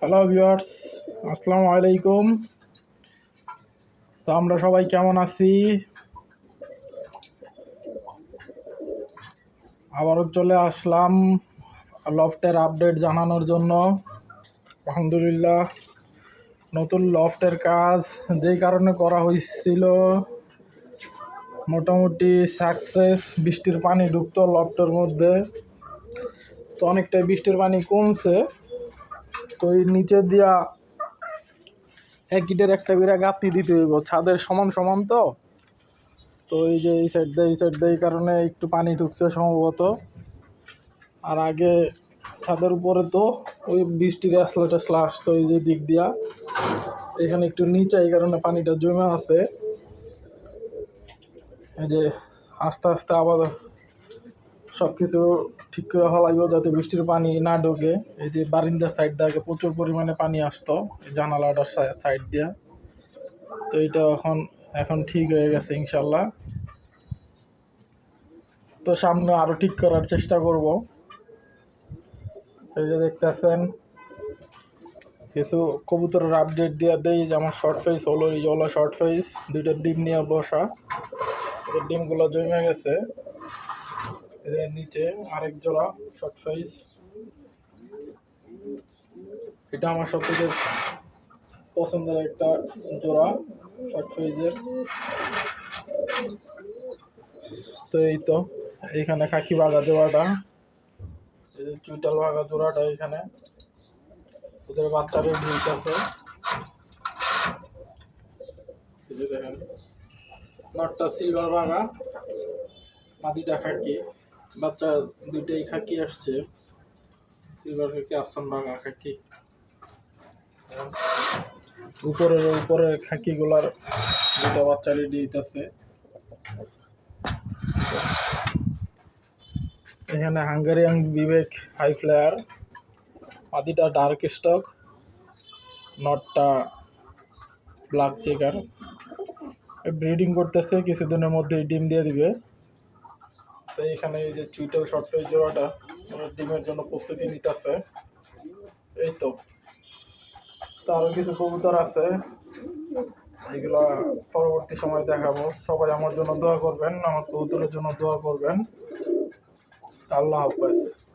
Hello viewers আসসালামু আলাইকুম তো আমরা সবাই কেমন আছি? আবারও চলে আসলাম লফটের আপডেট জানানোর জন্য। আলহামদুলিল্লাহ, নতুন লফটের কাজ যেই কারণে করা হয়েছিল, মোটামুটি সাকসেস, বৃষ্টির পানি ঢুকতো লফটের মধ্যে। তো অনেকটাই বৃষ্টির পানি কমছে। তো এই নিচে দিয়া এক ইটের একটা বিরা গাঁথনি দিতে হইব। ছাদের সমান সমান তো। তো এই যে এই সাইড দিয়ে, এই সাইড দিয়ে এই কারণে একটু পানি ঢুকছে সম্ভবত। আর আগে ছাদের উপরে তো ওই বৃষ্টির আসলা টাসলা আসতো এই যে দিক দিয়া। এখানে একটু নিচে এই কারণে পানিটা জমে আছে। এই যে আস্তে আস্তে আবার সব কিছু ঠিক করে হলাইব যাতে বৃষ্টির পানি না ঢোকে। এই যে বারিন্দার সাইড দিয়ে প্রচুর পরিমাণে পানি আসতো জানালাটার সাইড দিয়ে। তো এটা এখন এখন ঠিক হয়ে গেছে ইনশাল্লাহ। তো সামনে আরও ঠিক করার চেষ্টা করব। এই যে দেখতেছেন, কিছু কবুতরের আপডেট দিয়ে দেই, যেমন শর্ট ফেস হলো এই যে হলো শর্ট ফেস দুইটা ডিম নিয়ে বসা। ডিমগুলো জমে গেছে। এদের নিচে আরেক জোড়া শর্ট সাইজ এটা আমার সব থেকে পছন্দের একটা জোড়া শর্ট সাইজের তো এই তো এইখানে খাকি বাগা জোড়াটা চুইটাল বাগা জোড়াটা এখানে। ওদের বাচ্চাদের ডিউট আছে। দেখেন নটটা সিলভার বাগা মাটিটা খাকি। বাচ্চা দুইটাই খাকি আসছে। সিলভার খাকি আফসান বাগা খাকি। উপরের উপরের খাকিগুলার দুটা বাচ্চা রেডি হইতেছে। এখানে হাঙ্গারিয়ান বিবেক হাই ফ্লেয়ার মাদিটা ডার্ক স্টক নটটা ব্ল্যাক চেকার ব্রিডিং করতেছে, কিছুদিনের মধ্যেই ডিম দিয়ে দিবে। তো এখানে এই যে চুইটাল, শর্ট সাইজ জোড়াটা ওরা ডিমের জন্য প্রস্তুতি নিতেছে। এই তো। আরও কিছু কবুতর আছে। এগুলো পরবর্তী সময় দেখাবো। সবাই আমার জন্য দোয়া করবেন, আমার কবুতরের জন্য দোয়া করবেন। আল্লাহ হাফেজ।